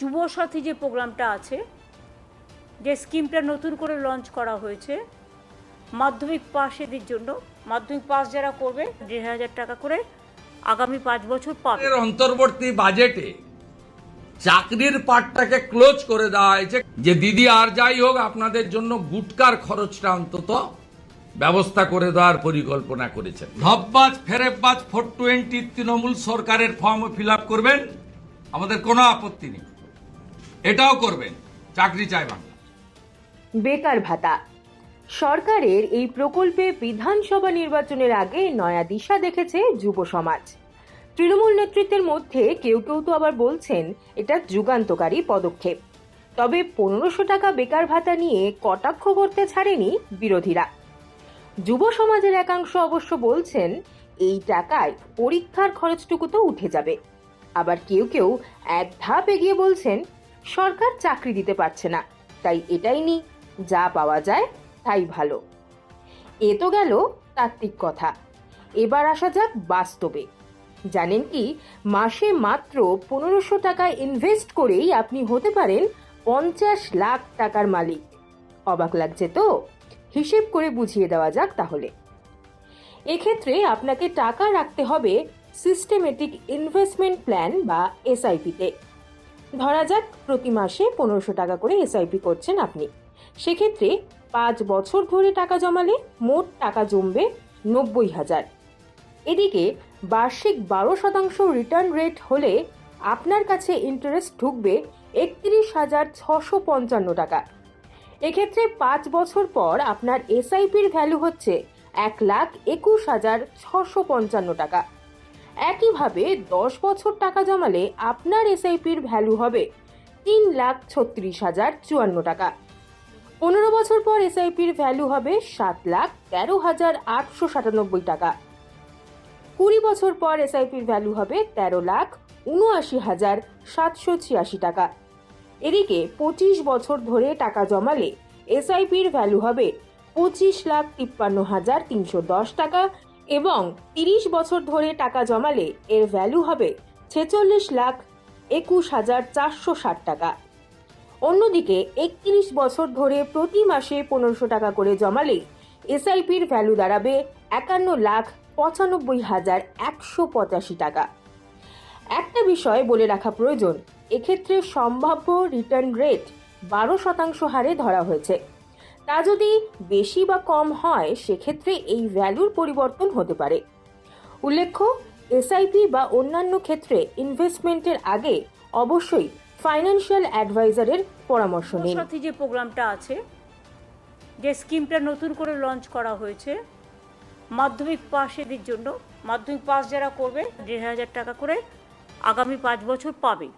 যুবসাথী যে প্রোগ্রামটা আছে, যে স্কিমটা নতুন করে লঞ্চ করা হয়েছে, মাধ্যমিক পাশেদের জন্য। মাধ্যমিক পাস যারা করবে, দেড় হাজার টাকা করে আগামী পাঁচ বছর পাবে। অন্তর্বর্তী বাজেটে চাকরির পাটটাকে ক্লোজ করে দেওয়া হয়েছে। যে দিদি আর যাই হোক, আপনাদের জন্য গুটকার খরচটা অন্তত ব্যবস্থা করে দেওয়ার পরিকল্পনা করেছেন। ধববাজ, ফেরেববাজ, ফোর টোয়েন্টি তৃণমূল সরকারের ফর্ম ফিল করবেন, আমাদের কোনো আপত্তি নেই। এটাও করবেন, চাকরি চাই বাংলা। বেকার ভাতা। সরকারের এই প্রকল্পে বিধানসভা নির্বাচনের আগে নয়া দিশা দেখেছে যুব সমাজ। তৃণমূল নেতৃত্বের মধ্যে কেউ কেউ তো আবার বলছেন, এটা যুগান্তকারী পদক্ষেপ। তবে পনেরোশো টাকা বেকার ভাতা নিয়ে কটাক্ষ করতে ছাড়েনি বিরোধীরা। যুব সমাজের একাংশ অবশ্য বলছেন, এই টাকায় পরীক্ষার খরচটুকু তো উঠে যাবে। আবার কেউ কেউ এক ধাপ এগিয়ে বলছেন সরকার চাকরি দিতে পারছে না। তাই এটাই নি যা পাওয়া যায় তাই ভালো। এ তো গেল তাত্ত্বিক কথা। এবার আসা যাক বাস্তবে। জানেন কি, মাসে মাত্র পনেরোশো টাকা ইনভেস্ট করেই আপনি হতে পারেন পঞ্চাশ লাখ টাকার মালিক। অবাক লাগছে তো? হিসেব করে বুঝিয়ে দেওয়া যাক তাহলে। এক্ষেত্রে আপনাকে টাকা রাখতে হবে সিস্টেমেটিক ইনভেস্টমেন্ট প্ল্যান বা এসআইপিতে ধরা যাক প্রতি মাসে পনেরোশো টাকা করে এসআইপি করছেন আপনি। সেক্ষেত্রে পাঁচ বছর ধরে টাকা জমালে মোট টাকা জমবে নব্বই হাজার। এদিকে বার্ষিক বারো শতাংশ রিটার্ন রেট হলে আপনার কাছে ইন্টারেস্ট ঢুকবে একত্রিশ হাজার ছশো পঞ্চান্ন টাকা। এক্ষেত্রে পাঁচ বছর পর আপনার এসআইপির ভ্যালু হচ্ছে এক লাখ একুশ হাজার ছশো পঞ্চান্ন টাকা। একইভাবে দশ বছর টাকা জমালে আপনার এসআইপির ভ্যালু হবে তিন লাখ ছত্রিশ হাজার চুয়ান্ন টাকা। পনেরো বছর পর এসআইপির ভ্যালু হবে সাত লাখ তেরো হাজার আটশো সাতানব্বই টাকা। কুড়ি বছর পর এসআইপির ভ্যালু হবে তেরো লাখ উনআশি হাজার সাতশো ছিয়াশি টাকা। এদিকে পঁচিশ বছর ধরে টাকা জমালে এসআইপির ভ্যালু হবে পঁচিশ লাখ তিপ্পান্ন হাজার তিনশো দশ টাকা এবং তিরিশ বছর ধরে টাকা জমালে এর ভ্যালু হবে ছেচল্লিশ লাখ একুশ হাজার চারশো ষাট টাকা। অন্যদিকে একত্রিশ বছর ধরে প্রতি মাসে পনেরোশো টাকা করে জমালে এসআইপির ভ্যালু দাঁড়াবে একান্ন লাখ পঁচানব্বই হাজার একশো পঁচাশি টাকা। একটা বিষয় বলে রাখা প্রয়োজন, এক্ষেত্রে সম্ভাব্য রিটার্ন রেট বারো শতাংশ হারে ধরা হয়েছে। তা যদি বেশি বা কম হয়, সেক্ষেত্রে এই ভ্যালুর পরিবর্তন হতে পারে। উল্লেখ্য এসআইপি বা অন্যান্য ক্ষেত্রে ইনভেস্টমেন্টের আগে অবশ্যই ফাইন্যান্সিয়াল অ্যাডভাইজারের পরামর্শ নিন। যুবসাথী যে প্রোগ্রামটা আছে, যে স্কিমটা নতুন করে লঞ্চ করা হয়েছে, মাধ্যমিক পাশেদের জন্য। মাধ্যমিক পাস যারা করবে, দেড় হাজার টাকা করে আগামী পাঁচ বছর পাবে।